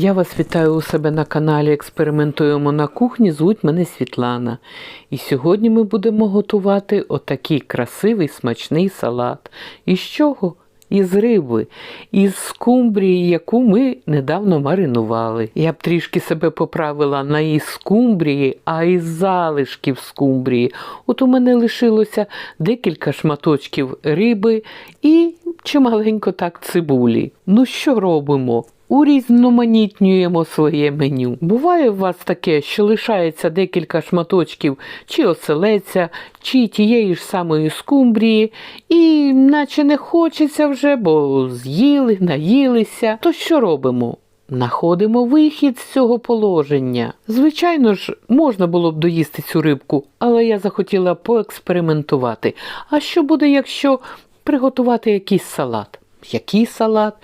Я вас вітаю у себе на каналі Експериментуємо на кухні. Звуть мене Світлана. І сьогодні ми будемо готувати отакий красивий смачний салат. Із чого? Із риби, із скумбрії, яку ми недавно маринували. Я б трішки себе поправила на із скумбрії, а із залишків скумбрії. От у мене лишилося декілька шматочків риби і чималенько так цибулі. Ну що робимо? Урізноманітнюємо своє меню. Буває у вас таке, що лишається декілька шматочків чи оселеця, чи тієї ж самої скумбрії, і наче не хочеться вже, бо з'їли, наїлися. То що робимо? Находимо вихід з цього положення. Звичайно ж, можна було б доїсти цю рибку, але я захотіла поекспериментувати. А що буде, якщо приготувати якийсь салат? Який салат?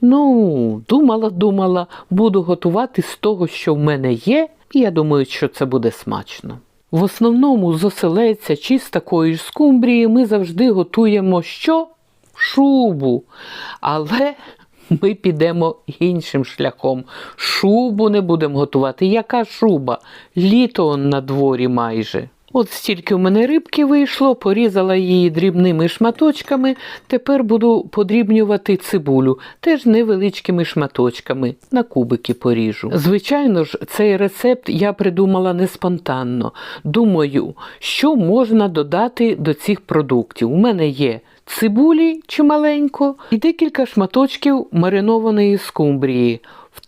Ну, думала, думала, буду готувати з того, що в мене є, і я думаю, що це буде смачно. В основному з оселеця чи з такої ж скумбрії ми завжди готуємо що? Шубу. Але ми підемо іншим шляхом. Шубу не будемо готувати. Яка шуба? Літо на дворі майже. От стільки в мене рибки вийшло, порізала її дрібними шматочками. Тепер буду подрібнювати цибулю, теж невеличкими шматочками, на кубики поріжу. Звичайно ж, цей рецепт я придумала не спонтанно. Думаю, що можна додати до цих продуктів. У мене є цибулі чималенько і декілька шматочків маринованої скумбрії.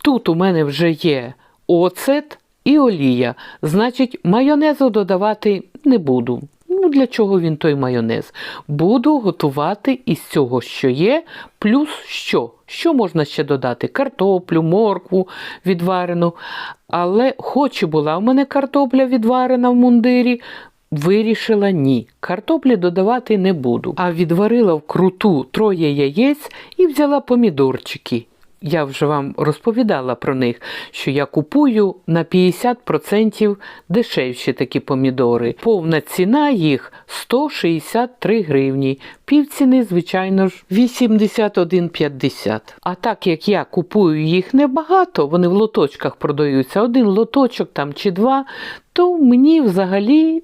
Тут у мене вже є оцет і олія. Значить, майонезу додавати не буду. Ну, для чого він той майонез? Буду готувати із цього, що є, плюс що? Що можна ще додати? Картоплю, моркву відварену. Але хоч і була в мене картопля відварена в мундирі, Вирішила ні, картоплі додавати не буду, а відварила вкруту троє яєць і взяла помідорчики. Я вже вам розповідала про них, що я купую на 50% дешевші такі помідори. Повна ціна їх 163 гривні. Півціни, звичайно ж, 81,50. А так як я купую їх небагато, вони в лоточках продаються, один лоточок там чи два, то мені взагалі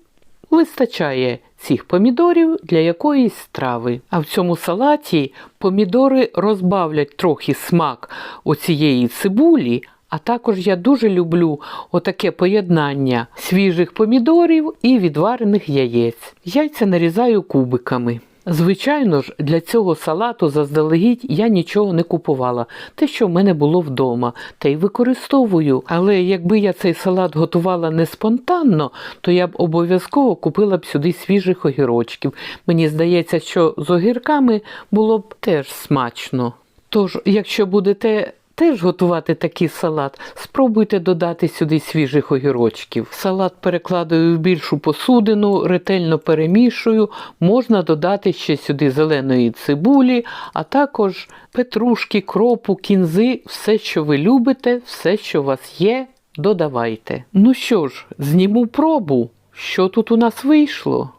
вистачає цих помідорів для якоїсь страви. А в цьому салаті помідори розбавлять трохи смак оцієї цибулі. А також я дуже люблю отаке поєднання свіжих помідорів і відварених яєць. Яйця нарізаю кубиками. Звичайно ж, для цього салату заздалегідь я нічого не купувала, те, що в мене було вдома, та й використовую. Але якби я цей салат готувала не спонтанно, то я б обов'язково купила б сюди свіжих огірочків. Мені здається, що з огірками було б теж смачно. Тож, якщо будете теж готувати такий салат, спробуйте додати сюди свіжих огірочків. Салат перекладаю в більшу посудину, ретельно перемішую. Можна додати ще сюди зеленої цибулі, а також петрушки, кропу, кінзи, все, що ви любите, все, що у вас є, додавайте. Ну що ж, зніму пробу. Що тут у нас вийшло?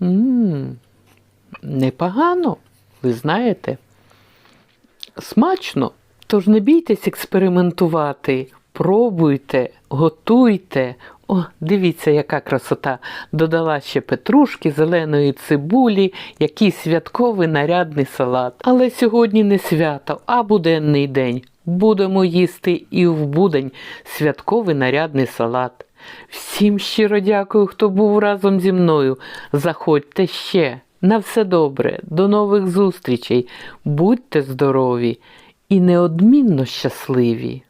Ммм, непогано, ви знаєте. Смачно, тож не бійтесь експериментувати, пробуйте, готуйте. О, дивіться, яка красота. Додала ще петрушки, зеленої цибулі, який святковий нарядний салат. Але сьогодні не свято, а буденний день. Будемо їсти і в будень святковий нарядний салат. Всім щиро дякую, хто був разом зі мною. Заходьте ще. На все добре, до нових зустрічей, будьте здорові і неодмінно щасливі!